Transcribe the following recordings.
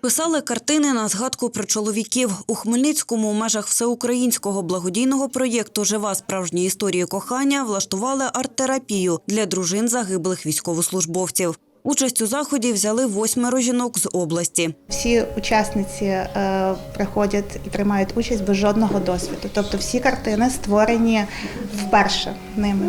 Писали картини на згадку про чоловіків. У Хмельницькому у межах всеукраїнського благодійного проєкту Жива справжня історія кохання влаштували арт-терапію для дружин загиблих військовослужбовців. Участь у заході взяли восьмеро жінок з області. Всі учасниці е, приходять і приймають участь без жодного досвіду. Тобто всі картини створені вперше ними.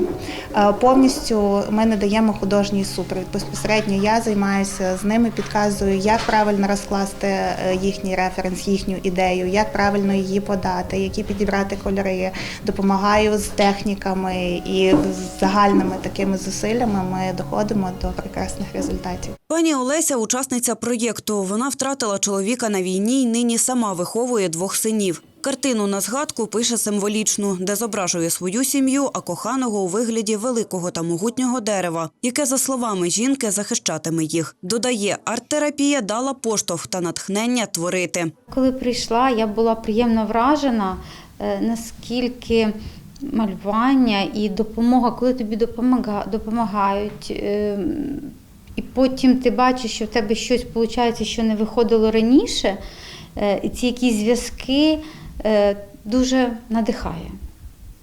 Е, повністю ми не даємо художній супровід. Безпосередньо я займаюся з ними, підказую, як правильно розкласти е, їхній референс, їхню ідею, як правильно її подати, які підібрати кольори. Допомагаю з техніками і з загальними такими зусиллями ми доходимо до прекрасних результатів. Пані Олеся – учасниця проєкту. Вона втратила чоловіка на війні і нині сама виховує двох синів. Картину на згадку пише символічну, де зображує свою сім'ю, а коханого у вигляді великого та могутнього дерева, яке, за словами жінки, захищатиме їх. Додає, арт-терапія дала поштовх та натхнення творити. Коли прийшла, я була приємно вражена, е, наскільки малювання і допомога, коли тобі допомага- допомагають. І потім ти бачиш, що в тебе щось виходить, що не виходило раніше, е, і ці якісь зв'язки е, дуже надихає.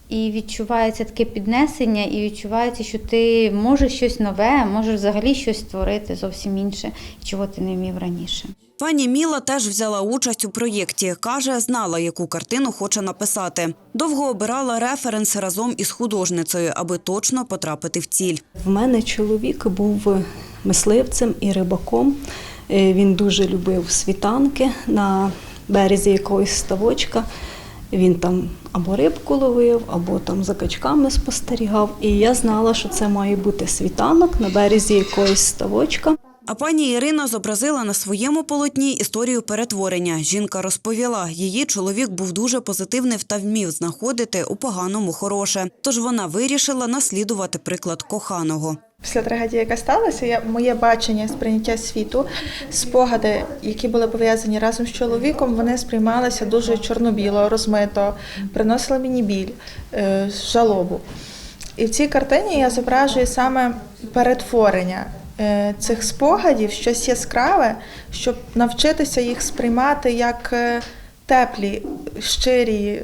І відчувається таке піднесення, і відчувається, що ти можеш щось нове, можеш взагалі щось створити зовсім інше, чого ти не вмів раніше. Пані Міла теж взяла участь у проєкті. Каже, знала, яку картину хоче написати. Довго обирала референс разом із художницею, аби точно потрапити в ціль. В мене чоловік був мисливцем і рибаком. Е, Він дуже любив світанки на березі якогось ставочка. Він там або рибку ловив, або там за качками спостерігав. І я знала, що це має бути світанок на березі якогось ставочка. А пані Ірина зобразила на своєму полотні історію перетворення. Жінка розповіла, її чоловік був дуже позитивний та вмів знаходити у поганому хороше. Тож вона вирішила наслідувати приклад коханого. Після трагедії, яка сталася, я, моє бачення сприйняття світу, спогади, які були пов'язані разом з чоловіком, вони сприймалися дуже чорно-біло, розмито, приносили мені біль, е, жалобу. І в цій картині я зображую саме перетворення е, цих спогадів, щось яскраве, щоб навчитися їх сприймати як е, теплі, щирі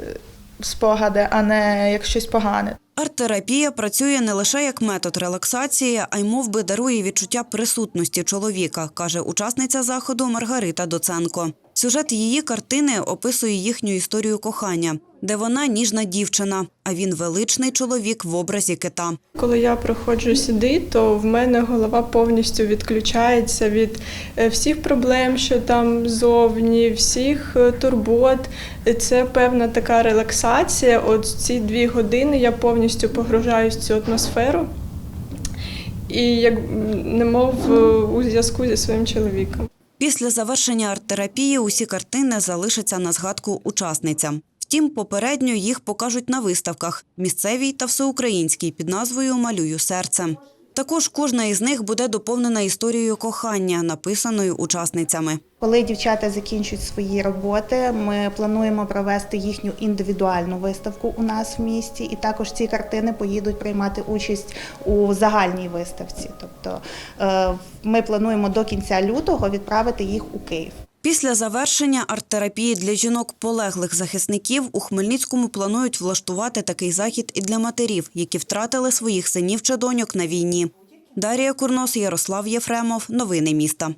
спогади, а не як щось погане. Арт-терапія працює не лише як метод релаксації, а й мов би дарує відчуття присутності чоловіка, каже учасниця заходу Маргарита Доценко. Сюжет її картини описує їхню історію кохання, де вона ніжна дівчина, а він величний чоловік в образі кита. Коли я приходжу сюди, то в мене голова повністю відключається від е, всіх проблем, що там зовні, всіх е, турбот. Це певна така релаксація. От ці дві години я повністю погружаюсь в цю атмосферу і як немов е, у зв'язку зі своїм чоловіком. Після завершення арт-терапії усі картини залишаться на згадку учасницям. Втім, попередньо їх покажуть на виставках місцевій та всеукраїнській під назвою Малюю серцем. Також кожна із них буде доповнена історією кохання, написаною учасницями. Коли дівчата закінчують свої роботи, ми плануємо провести їхню індивідуальну виставку у нас в місті, і також ці картини поїдуть приймати участь у загальній виставці. Тобто е, ми плануємо до кінця лютого відправити їх у Київ. Після завершення арт-терапії для жінок полеглих захисників у Хмельницькому планують влаштувати такий захід і для матерів, які втратили своїх синів чи доньок на війні. Дарія Курнос, Ярослав Єфремов. Новини міста.